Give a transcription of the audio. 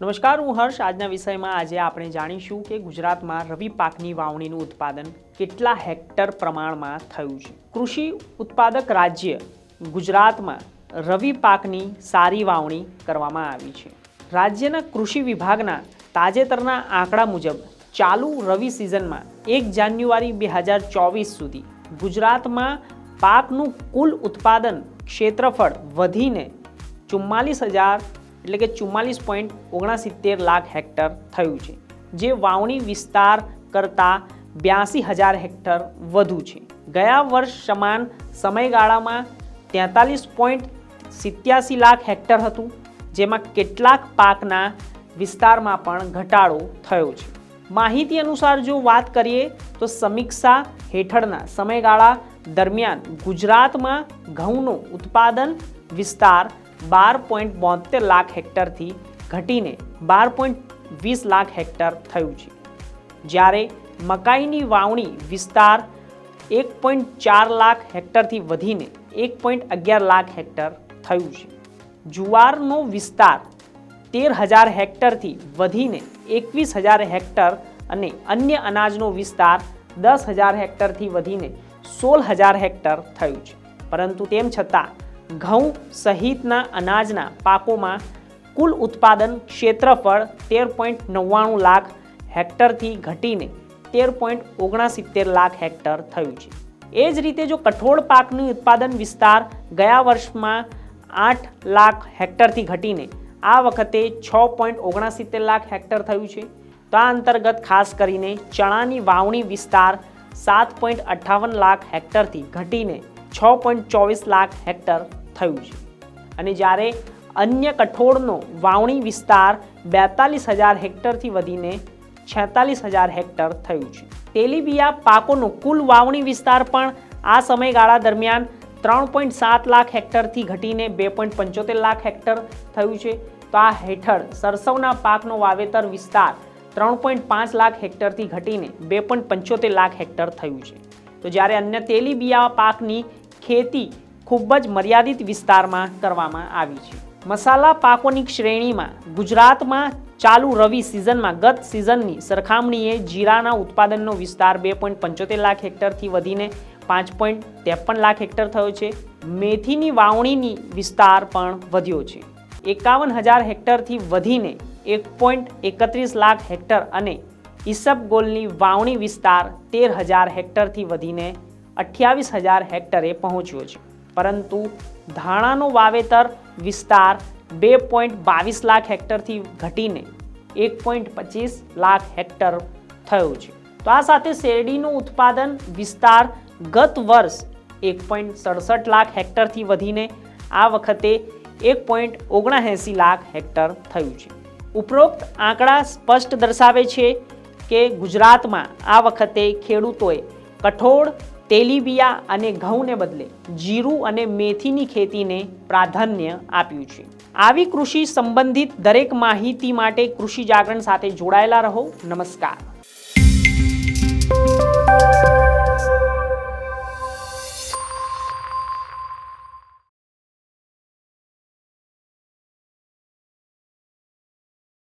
નમસ્કાર, હું હર્ષ. આજના વિષયમાં આજે આપણે જાણીશું કે ગુજરાતમાં રવિ પાકની વાવણીનું ઉત્પાદન કેટલા હેક્ટર પ્રમાણમાં થયું છે. કૃષિ ઉત્પાદક રાજ્ય ગુજરાતમાં રવિ પાકની સારી વાવણી કરવામાં આવી છે. રાજ્યના કૃષિ વિભાગના તાજેતરના આંકડા મુજબ ચાલુ રવિ સિઝનમાં એક જાન્યુઆરી બે હજાર ચોવીસ સુધી ગુજરાતમાં પાકનું કુલ ઉત્પાદન ક્ષેત્રફળ વધીને ચુમ્માલીસ હજાર એટલે કે ચુમ્માલીસ પોઈન્ટ ઓગણસિત્તેર લાખ હેક્ટર થયું છે, જે વાવણી વિસ્તાર કરતાં બ્યાસી હજાર હેક્ટર વધુ છે. ગયા વર્ષ સમાન સમયગાળામાં તેતાલીસ પોઈન્ટ સિત્યાસી લાખ હેક્ટર હતું, જેમાં કેટલાક પાકના વિસ્તારમાં પણ ઘટાડો થયો છે. માહિતી અનુસાર જો વાત કરીએ તો સમીક્ષા હેઠળના સમયગાળા દરમિયાન ગુજરાતમાં ઘઉંનું ઉત્પાદન વિસ્તાર બાર પોઈન્ટ બોતેર લાખ હેક્ટરથી ઘટીને બાર પોઈન્ટ વીસ લાખ હેક્ટર થયું છે. જ્યારે મકાઈની વાવણી વિસ્તાર એક પોઈન્ટ ચાર લાખ હેક્ટરથી વધીને એક પોઈન્ટ અગિયાર લાખ હેક્ટર થયું છે. જુવારનો વિસ્તાર તેર હજાર હેક્ટરથી વધીને એકવીસ હજાર હેક્ટર અને અન્ય અનાજનો વિસ્તાર દસ હજાર હેક્ટરથી વધીને સોળ હજાર હેક્ટર થયું છે. પરંતુ તેમ છતાં ઘઉં સહિતના અનાજના પાકોમાં કુલ ઉત્પાદન ક્ષેત્રફળ તેર પોઈન્ટ નવ્વાણું લાખ હેક્ટરથી ઘટીને તેર પોઈન્ટ ઓગણસિત્તેર લાખ હેક્ટર થયું છે. એ જ રીતે જો કઠોળ પાકનું ઉત્પાદન વિસ્તાર ગયા વર્ષમાં આઠ લાખ હેક્ટરથી ઘટીને આ વખતે છ પોઈન્ટ ઓગણસિત્તેર લાખ હેક્ટર થયું છે. તો આ અંતર્ગત ખાસ કરીને ચણાની વાવણી વિસ્તાર સાત પોઈન્ટ અઠ્ઠાવન લાખ હેક્ટરથી ઘટીને છ પોઈન્ટ ચોવીસ લાખ હેક્ટર થયું છે. અને જ્યારે અન્ય કઠોળનો વાવણી વિસ્તાર બેતાલીસ હજાર હેક્ટરથી વધીને છેતાલીસ હજાર હેક્ટર થયું છે. તેલીબિયા પાકોનો કુલ વાવણી વિસ્તાર પણ આ સમયગાળા દરમિયાન ત્રણ પોઈન્ટ સાત લાખ હેક્ટરથી ઘટીને બે પોઈન્ટ પંચોતેર લાખ હેક્ટર થયું છે. તો આ હેઠળ સરસવના પાકનો વાવેતર વિસ્તાર ત્રણ પોઈન્ટ પાંચ લાખ હેક્ટરથી ઘટીને બે પોઈન્ટ પંચોતેર લાખ હેક્ટર થયું છે. તો જ્યારે અન્ય તેલીબિયા પાકની ખેતી ખૂબ જ મર્યાદિત વિસ્તારમાં કરવામાં આવી છે. મસાલા પાકોની શ્રેણીમાં ગુજરાતમાં ચાલુ રવિ સિઝનમાં ગત સિઝનની સરખામણીએ જીરાના ઉત્પાદનનો વિસ્તાર બે પોઈન્ટ પંચોતેર લાખ હેક્ટરથી વધીને પાંચ પોઈન્ટ ત્રેપન લાખ હેક્ટર થયો છે. મેથીની વાવણીની વિસ્તાર પણ વધ્યો છે. એકાવન હજાર હેક્ટરથી વધીને એક પોઈન્ટ એકત્રીસ લાખ હેક્ટર અને ઈસબગોલની વાવણી વિસ્તાર તેર હજાર હેક્ટરથી વધીને અઠ્યાવીસ હજાર હેક્ટરે પહોંચ્યો છે. પરંતુ ધાણાનો વાવેતર વિસ્તાર બે પોઈન્ટ બાવીસ લાખ હેક્ટરથી ઘટીને એક પોઈન્ટ પચીસ લાખ હેક્ટર થયું છે. તો આ સાથે શેરડીનું ઉત્પાદન વિસ્તાર ગત વર્ષ એક પોઈન્ટ સડસઠ લાખ હેક્ટરથી વધીને આ વખતે એક પોઈન્ટ ઓગણએંસી લાખ હેક્ટર થયું છે. ઉપરોક્ત આંકડા સ્પષ્ટ દર્શાવે છે કે ગુજરાતમાં આ વખતે ખેડૂતોએ કઠોળ, તેલીબિયા અને ઘઉંને બદલે જીરું અને મેથીની ખેતીને પ્રાધાન્ય આપ્યું છે. આવી કૃષિ સંબંધિત દરેક માહિતી માટે કૃષિ જાગરણ સાથે જોડાયેલા રહો. નમસ્કાર.